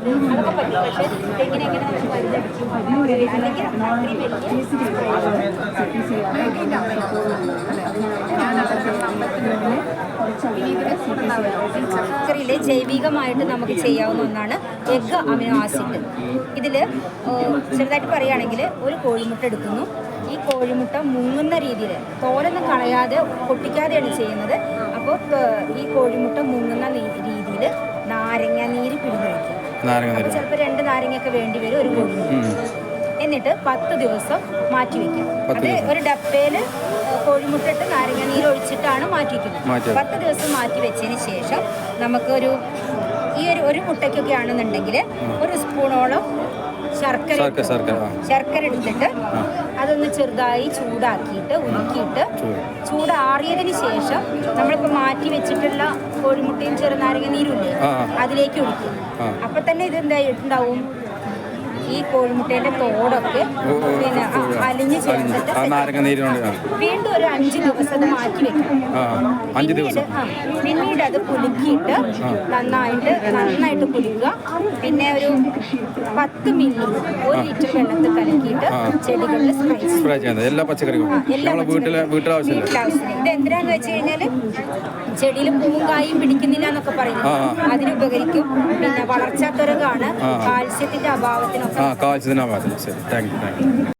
അതൊക്കെ തെങ്ങിനെ എങ്ങനെ നമ്മൾ അല്ലെങ്കിൽ ജൈവികമായിട്ട് നമുക്ക് ചെയ്യാവുന്ന ഒന്നാണ് എഗ് അമിനോ ആസിഡ്. ഇതിൽ ചെറുതായിട്ട് പറയുകയാണെങ്കിൽ ഒരു കോഴിമുട്ട എടുക്കുന്നു. ഈ കോഴിമുട്ട മുങ്ങുന്ന രീതിയിൽ തോലൊന്നും കളയാതെ പൊട്ടിക്കാതെയാണ് ചെയ്യുന്നത്. അപ്പോൾ ഈ കോഴിമുട്ട മുങ്ങുന്ന രീതിയിൽ നാരങ്ങ നീര് നാരങ്ങ അപ്പോൾ തരും. ചിലപ്പോൾ രണ്ട് നാരങ്ങയൊക്കെ വേണ്ടി വരും ഒരു പൊടി. എന്നിട്ട് പത്ത് ദിവസം മാറ്റി വെക്കും. അത് ഒരു ഡപ്പയിൽ കോഴിമുട്ടിട്ട് നാരങ്ങ നീര് ഒഴിച്ചിട്ടാണ് മാറ്റി വെക്കുന്നത്. പത്ത് ദിവസം മാറ്റി വെച്ചതിന് ശേഷം നമുക്കൊരു ഈ ഒരു ഒരു മുട്ടയ്ക്കൊക്കെ ആണെന്നുണ്ടെങ്കിൽ ഒരു സ്പൂണോളം ശർക്കര ശർക്കര എടുത്തിട്ട് അതൊന്ന് ചെറുതായി ചൂടാക്കിയിട്ട് ഉരുക്കിയിട്ട് ചൂട്. ചൂടാറിയതിന് ശേഷം നമ്മളിപ്പോൾ മാറ്റി വെച്ചിട്ടുള്ള കോഴിമുട്ടയും ചെറുനാരങ്ങ നീരുമില്ലേ. അതിലേക്ക് ഒഴിക്കും. അപ്പൊ തന്നെ ഇത് എന്താ ഈ കോഴിമുട്ടേന്റെ തോടൊക്കെ പിന്നെ ആ. നാരങ്ങ നീരുകൊണ്ട് ആ വീണ്ടും ഒരു അഞ്ച് ദിവസം അത് മാറ്റി വെക്കണം. അഞ്ച് പിന്നീട് ദിവസം. പിന്നീട് അത് പുലുക്കിയിട്ട് നന്നായിട്ട് നന്നായിട്ട് കുലുക്കുക പിന്നെ ഒരു പത്ത് മില്ലി ഒരു ലിറ്റർ വെള്ളത്തിൽ കലക്കിയിട്ട് ചെടികളിൽ സ്പ്രേ ചെയ്യും ചെയ്യുന്നത്. എല്ലാ പച്ചക്കറികളും നമ്മളെ വീട്ടിലെ ആവശ്യമില്ല ഇത് എന്തിനാന്ന് വെച്ച് കഴിഞ്ഞാൽ ചെടിയിൽ പൂവും കായും പിടിക്കുന്നില്ല എന്നൊക്കെ പറയുന്നു ആ, ആ. അതിന് ഉപകരിക്കും. പിന്നെ വളർച്ചാ തുരകാണ് കാൽസ്യത്തിന്റെ അഭാവത്തിനൊക്കെ. ആ അഭാവത്തിന് ശരി. Thank you thank you.